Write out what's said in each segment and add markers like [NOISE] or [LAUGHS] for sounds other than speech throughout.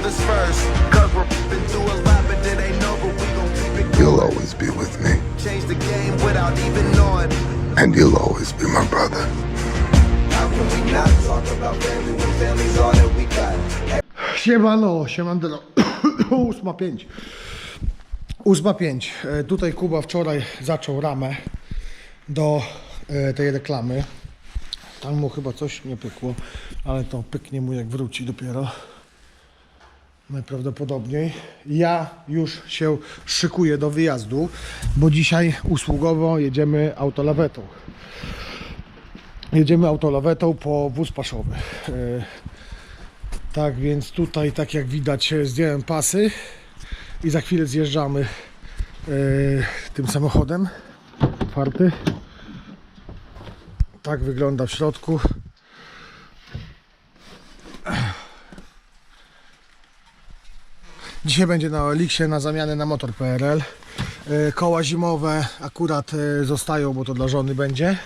brothers first. Cause we're been through a lot, but it ain't over. We gon' keep it You'll always be with me, Change the game without even knowing. and you'll always be my brother. How can we not talk about family when family's all that we got? Siemano, siemandero. [COUGHS] Ósma pięć. Ósma pięć. E, Tutaj Kuba wczoraj zaczął ramę do e, tej reklamy. Tam mu chyba coś nie pykło, ale to pyknie mu jak wróci dopiero. Najprawdopodobniej. Ja już się szykuję do wyjazdu, bo dzisiaj usługowo jedziemy autolawetą. Jedziemy autolawetą po wóz paszowy. E, tak więc tutaj, tak jak widać, zdjąłem pasy i za chwilę zjeżdżamy e, tym samochodem. Otwarty. Tak wygląda w środku. Dzisiaj będzie na Elixie na zamianę na motor PRL. E, Koła zimowe akurat e, zostają, bo to dla żony będzie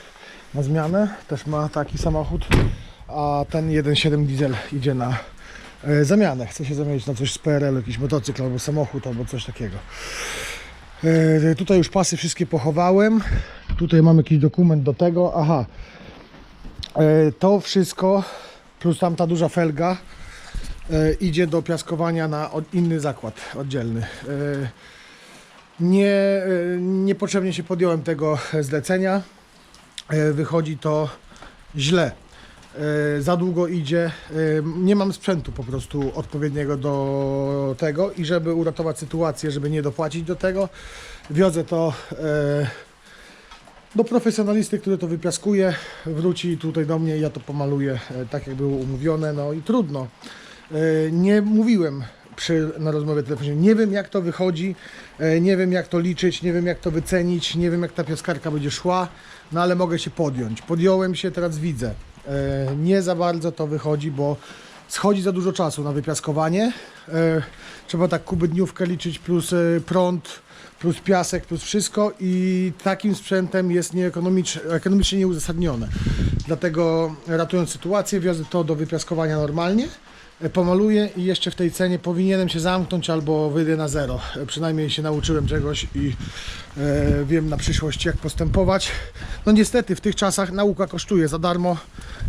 na zmianę. Też ma taki samochód. A ten 1.7 diesel idzie na e, zamianę. Chce się zamienić na coś z PRL, jakiś motocykl albo samochód, albo coś takiego. Tutaj już pasy wszystkie pochowałem. Tutaj mam jakiś dokument do tego. Aha. To wszystko plus tamta duża felga idzie do piaskowania na inny zakład oddzielny. E, Nie, e, niepotrzebnie się podjąłem tego zlecenia. E, Wychodzi to źle. E, Za długo idzie. E, Nie mam sprzętu po prostu odpowiedniego do tego i żeby uratować sytuację, żeby nie dopłacić do tego, wiozę to e, do profesjonalisty, który to wypiaskuje, wróci tutaj do mnie, ja to pomaluję e, tak jak było umówione, no i trudno. E, Nie mówiłem przy, na rozmowie telefonicznej, nie wiem jak to wychodzi, e, nie wiem jak to liczyć, nie wiem jak to wycenić, nie wiem jak ta piaskarka będzie szła, no ale mogę się podjąć. Podjąłem się, teraz widzę. E, Nie za bardzo to wychodzi, bo schodzi za dużo czasu na wypiaskowanie. Trzeba tak kubydniówkę liczyć plus prąd, plus piasek, plus wszystko i takim sprzętem jest nieekonomicz, ekonomicznie nieuzasadnione. Dlatego ratując sytuację, wiozę to do wypiaskowania normalnie, pomaluję i jeszcze w tej cenie powinienem się zamknąć albo wyjdę na zero. E, Przynajmniej się nauczyłem czegoś i e, wiem na przyszłość jak postępować. No niestety w tych czasach nauka kosztuje za darmo,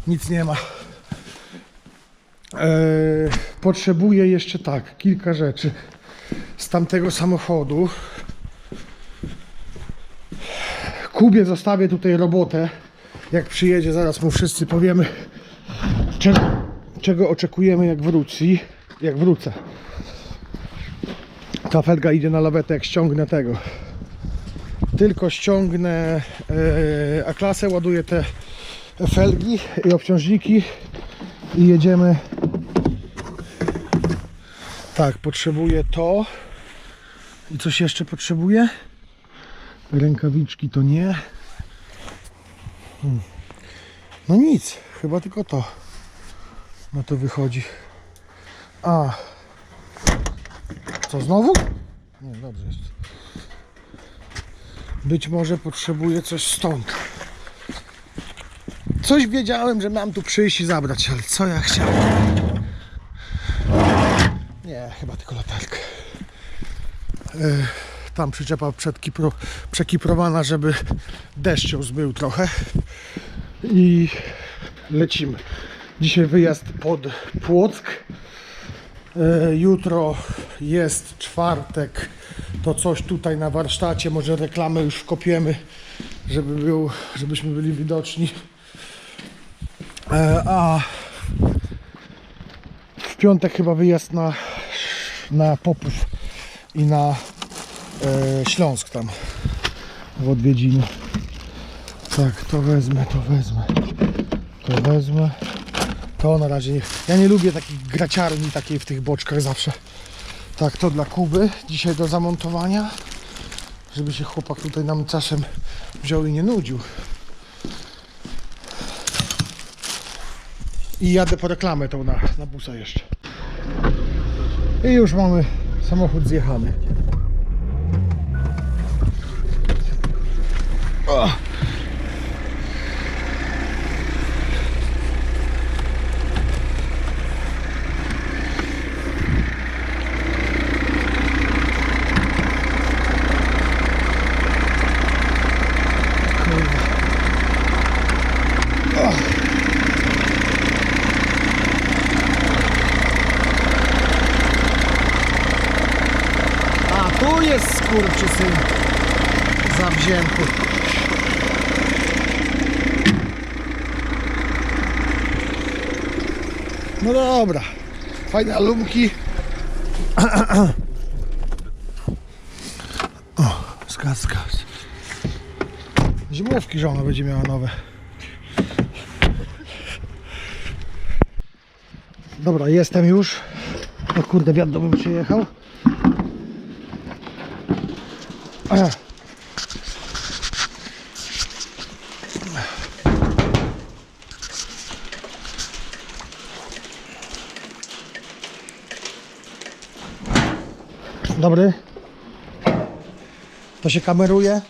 nic nie ma. E, potrzebuję jeszcze tak, kilka rzeczy z tamtego samochodu. Kubie zostawię tutaj robotę. Jak przyjedzie, zaraz mu wszyscy powiemy, czego, czego oczekujemy, jak wróci. Jak wrócę. Ta felga idzie na lawetę, jak ściągnę tego. Tylko ściągnę e, A-klasę, ładuję te felgi i obciążniki i jedziemy. Tak, potrzebuję to. I coś jeszcze potrzebuję? Rękawiczki to nie. Hmm. No nic, chyba tylko to. No to wychodzi. A. Co znowu? Nie, dobrze jest. Być może potrzebuję coś stąd. Coś wiedziałem, że mam tu przyjść i zabrać, ale co ja chciałem? Nie, chyba tylko latarkę. E, Tam przyczepa przekiprowana, żeby deszcz ją zmył trochę. I lecimy. Dzisiaj wyjazd pod Płock. E, Jutro jest czwartek. To coś tutaj na warsztacie. Może reklamę już wkopiemy, żeby był, żebyśmy byli widoczni. E, A w piątek chyba wyjazd na, na Popów i na e, Śląsk tam w odwiedziny. Tak, to wezmę, to wezmę. To wezmę. To na razie nie. Ja nie lubię takich graciarni takiej w tych boczkach zawsze. Tak, to dla Kuby dzisiaj do zamontowania. Żeby się chłopak tutaj nam czasem wziął i nie nudził. I jadę po reklamę tą na, na busa jeszcze. I już mamy samochód zjechany. O! Jest skurczysyn zawzięty. No dobra, fajne alumki. [CLEARS THROAT] O, skaz, skaz. Zimówki żona będzie miała nowe. Dobra, jestem już. O kurde, bym przyjechał. A. Dobry. To się kameruje.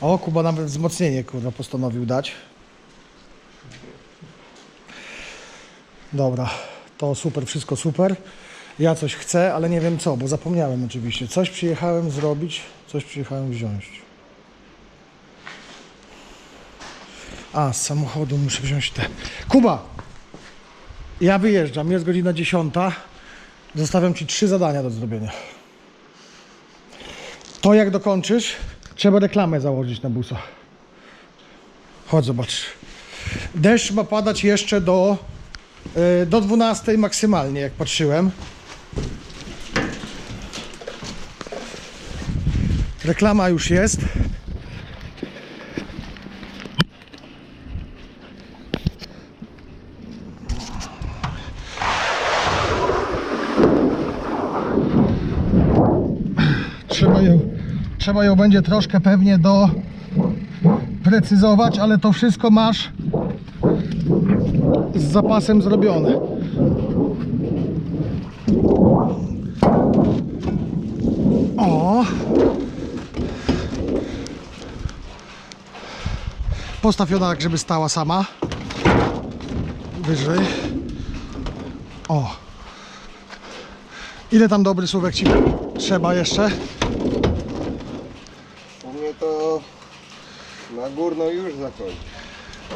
O, Kuba nawet wzmocnienie kurwa postanowił dać. Dobra, to super, wszystko super. Ja coś chcę, ale nie wiem co, bo zapomniałem oczywiście. Coś przyjechałem zrobić, coś przyjechałem wziąć. A, z samochodu muszę wziąć te. Kuba! Ja wyjeżdżam, jest godzina 10. Zostawiam Ci trzy zadania do zrobienia. To jak dokończysz, trzeba reklamę założyć na busa. Chodź, zobacz. Deszcz ma padać jeszcze do, do 12 maksymalnie, jak patrzyłem. Reklama już jest. Trzeba ją, trzeba ją będzie troszkę pewnie do precyzować, ale to wszystko masz z zapasem zrobione. O! Postaw ją tak, żeby stała sama. Wyżej. O! Ile tam dobry słówek ci trzeba jeszcze? U mnie to na górno już zakończy.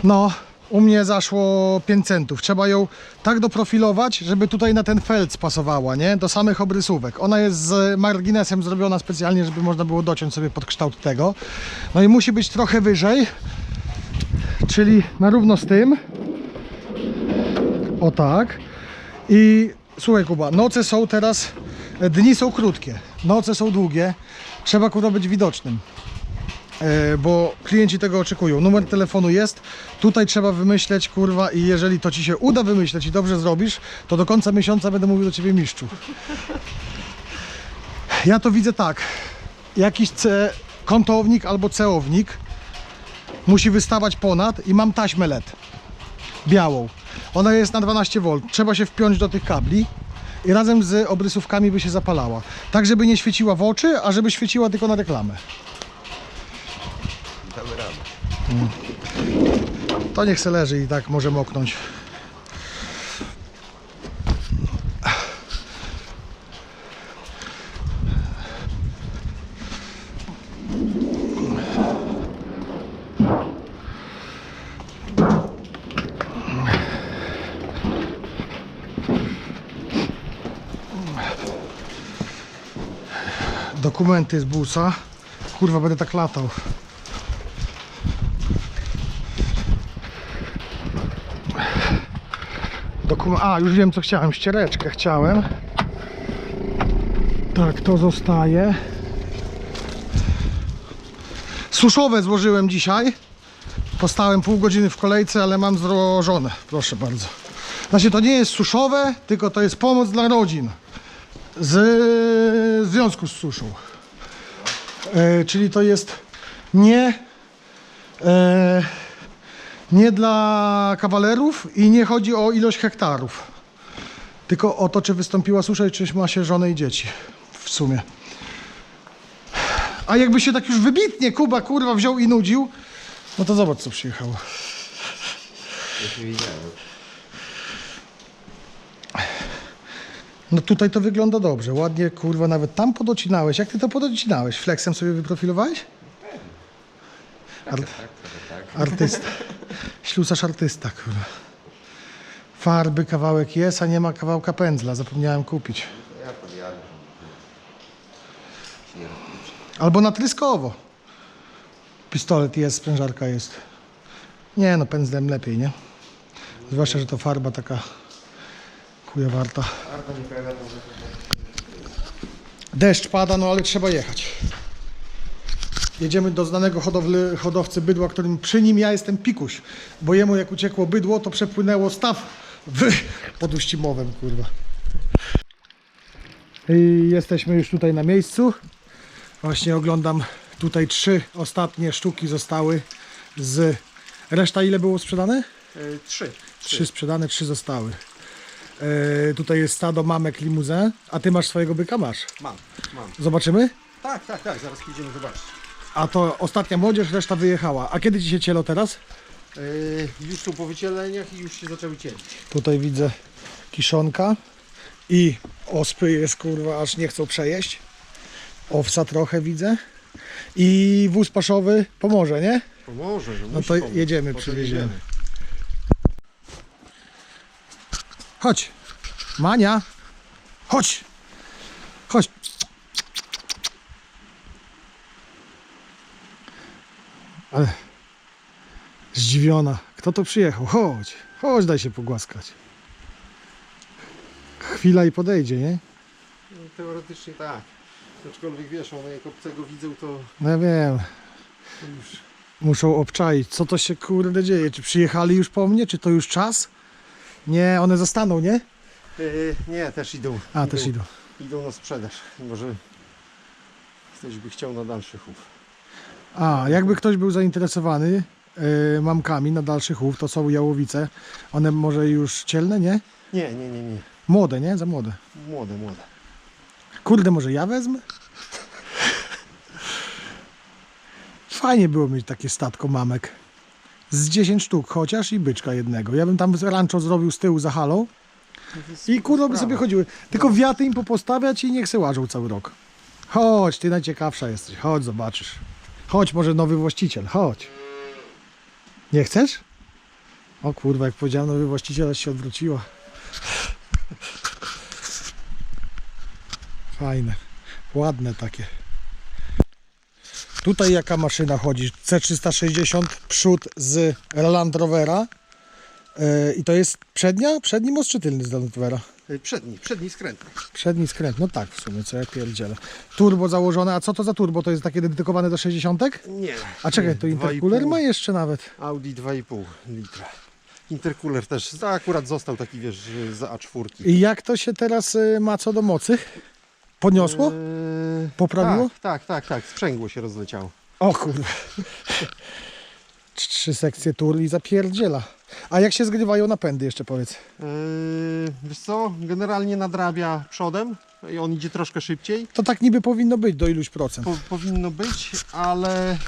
No, u mnie zaszło 5 centów. Trzeba ją tak doprofilować, żeby tutaj na ten felt pasowała, nie? Do samych obrysówek. Ona jest z marginesem zrobiona specjalnie, żeby można było dociąć sobie pod kształt tego. No i musi być trochę wyżej, czyli na równo z tym. O tak. I słuchaj Kuba, noce są teraz, dni są krótkie, noce są długie. Trzeba kurwa być widocznym. E, bo klienci tego oczekują. Numer telefonu jest, tutaj trzeba wymyśleć, kurwa, i jeżeli to ci się uda wymyśleć i dobrze zrobisz, to do końca miesiąca będę mówił do ciebie mistrzu. Ja to widzę tak. Jakiś ce, kątownik albo ceownik musi wystawać ponad i mam taśmę LED białą. Ona jest na 12V. Trzeba się wpiąć do tych kabli i razem z obrysówkami by się zapalała. Tak, żeby nie świeciła w oczy, a żeby świeciła tylko na reklamę. Damy radę. To niech se leży i tak może moknąć. Dokumenty z busa. Kurwa, będę tak latał. A, już wiem co chciałem. Ściereczkę chciałem. Tak, to zostaje. Suszowe złożyłem dzisiaj. Postałem pół godziny w kolejce, ale mam złożone. Proszę bardzo. Znaczy to nie jest suszowe, tylko to jest pomoc dla rodzin. Z w związku z suszą. E, czyli to jest nie e, nie dla kawalerów i nie chodzi o ilość hektarów. Tylko o to, czy wystąpiła susza i czy ma się żonę i dzieci. W sumie. A jakby się tak już wybitnie Kuba kurwa wziął i nudził, no to zobacz co przyjechało. Już widziałem. No tutaj to wygląda dobrze, ładnie kurwa nawet tam podocinałeś. Jak ty to podocinałeś? Flexem sobie wyprofilowałeś? Art, artysta. Ślusarz artysta, kurwa. Farby kawałek jest, a nie ma kawałka pędzla. Zapomniałem kupić. Albo na tryskowo. Pistolet jest, sprężarka jest. Nie no, pędzlem lepiej, nie? Zwłaszcza, że to farba taka chuja warta. Arta nie pojawia, może Deszcz pada, no ale trzeba jechać. Jedziemy do znanego hodowly, hodowcy bydła, którym przy nim ja jestem pikuś, bo jemu jak uciekło bydło, to przepłynęło staw w, pod Uścimowem, kurwa. I jesteśmy już tutaj na miejscu. Właśnie oglądam tutaj trzy ostatnie sztuki zostały z... Reszta ile było sprzedane? Yy, trzy. Trzy sprzedane, trzy zostały. E, tutaj jest stado mamek limuzę, a ty masz swojego byka? Masz. Mam, mam. Zobaczymy? Tak, tak, tak, zaraz pójdziemy zobaczyć. A to ostatnia młodzież, reszta wyjechała. A kiedy ci się cielo teraz? Yy, już są po wycieleniach i już się zaczęły cielić. Tutaj widzę kiszonka i ospy jest kurwa, aż nie chcą przejeść. Owsa trochę widzę. I wóz paszowy pomoże, nie? Pomoże, że No to jedziemy, przywieziemy. Chodź. Mania. Chodź. Ale zdziwiona. Kto to przyjechał? Chodź. Chodź, daj się pogłaskać. Chwila i podejdzie, nie? No, teoretycznie tak. Aczkolwiek wiesz, one jak obcego widzą, to No ja wiem. już... Muszą obczaić, co to się kurde dzieje. Czy przyjechali już po mnie? Czy to już czas? Nie, one zostaną, nie? Yy, nie, też idą. A, też idą. Idą na sprzedaż. Może ktoś by chciał na dalszy chów. A, jakby ktoś był zainteresowany yy, mamkami na dalszy chów, to są jałowice. One może już cielne, nie? Nie, nie, nie, nie. Młode, nie? Za młode. Młode, młode. Kurde, może ja wezmę? Fajnie było mieć takie statko mamek. Z 10 sztuk chociaż i byczka jednego. Ja bym tam rancho zrobił z tyłu za halą i kurwa by sobie chodziły. Tylko wiaty im popostawiać i niech se łażą cały rok. Chodź, ty najciekawsza jesteś. Chodź, zobaczysz. Chodź, może nowy właściciel. Chodź. Nie chcesz? O kurwa, jak powiedziałem nowy właściciel, się odwróciła. Fajne. Ładne takie. Tutaj jaka maszyna chodzi? C360 przód z Land Rovera. Yy, I to jest przednia? Przedni most czy tylny z Land Rovera? Przedni, przedni skrętny. Przedni skręt, no tak w sumie, co ja pierdzielę. Turbo założone, a co to za turbo? To jest takie dedykowane do 60? Nie. A czekaj, to intercooler 2,5. ma jeszcze nawet. Audi 2,5 litra. Intercooler też. To akurat został taki, wiesz, z A4. I jak to się teraz y, ma co do mocy? Podniosło? Eee, Poprawiło? Tak, tak, tak, tak. Sprzęgło się rozleciało. O. [LAUGHS] Trzy sekcje tur i zapierdziela. A jak się zgrywają napędy jeszcze powiedz? Eee, wiesz co, generalnie nadrabia przodem i on idzie troszkę szybciej. To tak niby powinno być do iluś procent. Po, powinno być, ale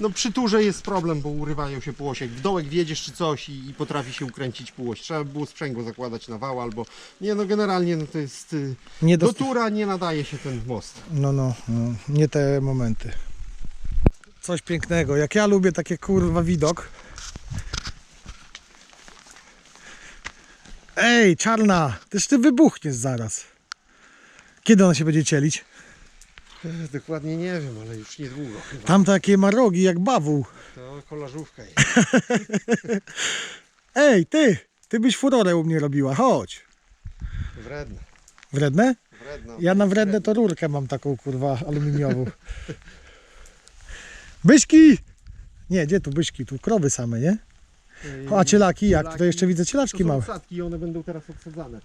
no przy turze jest problem, bo urywają się półosie. Jak w dołek wjedziesz czy coś i, i potrafi się ukręcić półoś. Trzeba by było sprzęgło zakładać na wał albo... Nie no, generalnie no to jest... y, Nie Do do... tura nie nadaje się ten most. No, no, no, nie te momenty. Coś pięknego. Jak ja lubię takie kurwa widok. Ej, czarna, też ty wybuchniesz zaraz. Kiedy ona się będzie cielić? Ech, Dokładnie nie wiem, ale już niedługo chyba. Tam takie ma rogi jak bawół. To kolażówka jest. [LAUGHS] Ej, ty, ty byś furorę u mnie robiła, chodź. Wredne. Wredne? Wredna. Ja na wredne to rurkę mam taką kurwa aluminiową. [LAUGHS] Byśki! Nie, gdzie tu byśki? Tu krowy same, nie? A cielaki jak? Tutaj jeszcze widzę To cielaczki są małe. odsadki i one będą teraz obsadzane.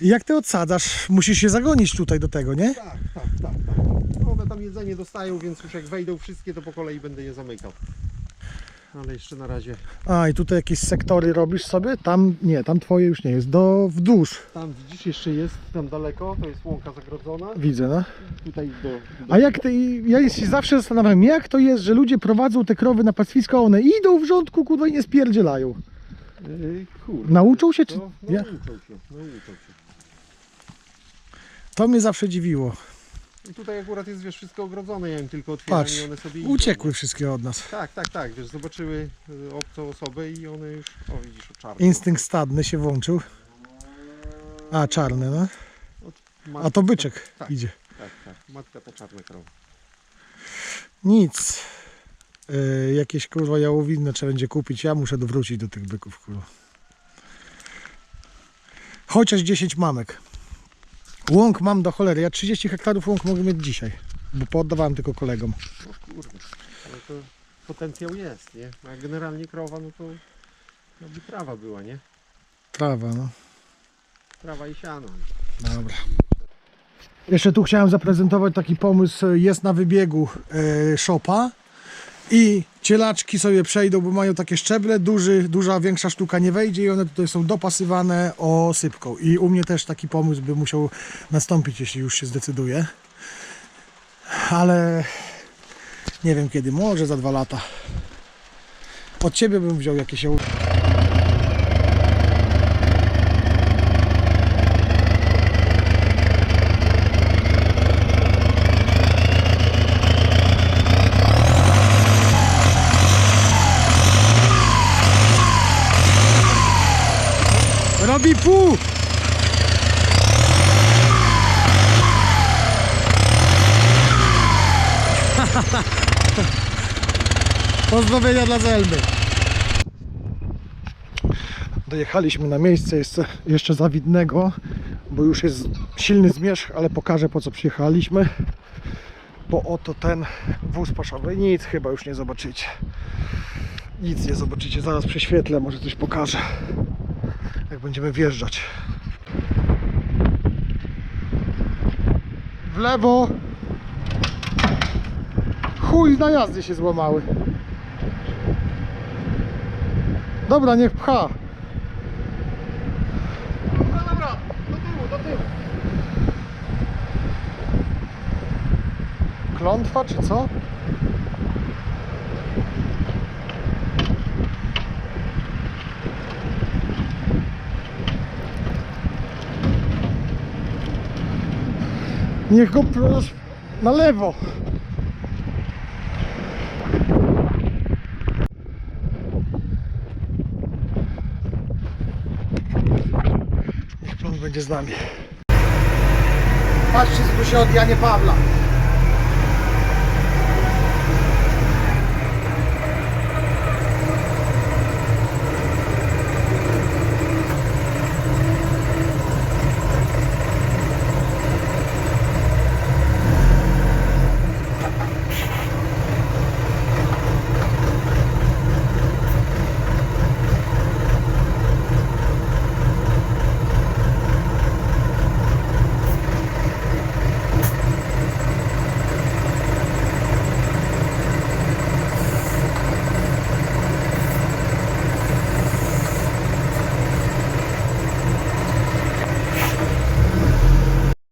I jak ty odsadzasz? Musisz się zagonić tutaj do tego, nie? Tak, tak, tak, tak. One tam jedzenie dostają, więc już jak wejdą wszystkie, to po kolei będę je zamykał. Ale jeszcze na razie. A i tutaj jakieś sektory robisz sobie? Tam nie, tam twoje już nie jest. Do wzdłuż. Tam widzisz, jeszcze jest, tam daleko, to jest łąka zagrodzona. Widzę, no. Tutaj do... do... A jak ty, ja się zawsze zastanawiam, jak to jest, że ludzie prowadzą te krowy na pastwisko, a one idą w rządku, kurwa, i nie spierdzielają. Yy, kurde, Nauczą się, czy... to, Ja, nauczą się, nauczą się. to mnie zawsze dziwiło. I tutaj akurat jest wiesz, wszystko ogrodzone, ja im tylko otwieram Patrz, i one sobie idą, uciekły wszystkie od nas. Tak, tak, tak, wiesz, zobaczyły y, obcą osobę i one już, o widzisz, o czarny. Instynkt stadny się włączył. A, czarny, no. A to byczek tak. idzie. Tak, tak, matka to czarna krowa. Nic. Yy, jakieś kurwa jałowinne trzeba będzie kupić. Ja muszę dowrócić do tych byków, kurwa. Chociaż 10 mamek. Łąk mam do cholery. Ja 30 hektarów łąk mogę mieć dzisiaj. Bo pooddawałem tylko kolegom. No kurde, ale to potencjał jest, nie? A generalnie krowa, no to no by trawa była, nie? Trawa, no. Trawa i siano. Dobra. Jeszcze tu chciałem zaprezentować taki pomysł. Jest na wybiegu e, szopa i cielaczki sobie przejdą, bo mają takie szczeble. Duży, duża, większa sztuka nie wejdzie i one tutaj są dopasywane osypką. I u mnie też taki pomysł by musiał nastąpić, jeśli już się zdecyduje. Ale nie wiem kiedy, może za dwa lata. Od ciebie bym wziął jakieś euro. Robi pół! Pozdrowienia dla Zelmy. Dojechaliśmy na miejsce jeszcze, jeszcze zawidnego, bo już jest silny zmierzch, ale pokażę po co przyjechaliśmy. Bo oto ten wóz paszowy, nic chyba już nie zobaczycie. Nic nie zobaczycie, zaraz prześwietlę, może coś pokażę jak będziemy wjeżdżać. W lewo. Chuj na jazdy się złamały. Dobra, niech pcha. No dobra, do tyłu, do tyłu. Klątwa czy co? Niech go proszę na lewo. Niech plon będzie z nami. Patrzcie, się od Janie Pawla.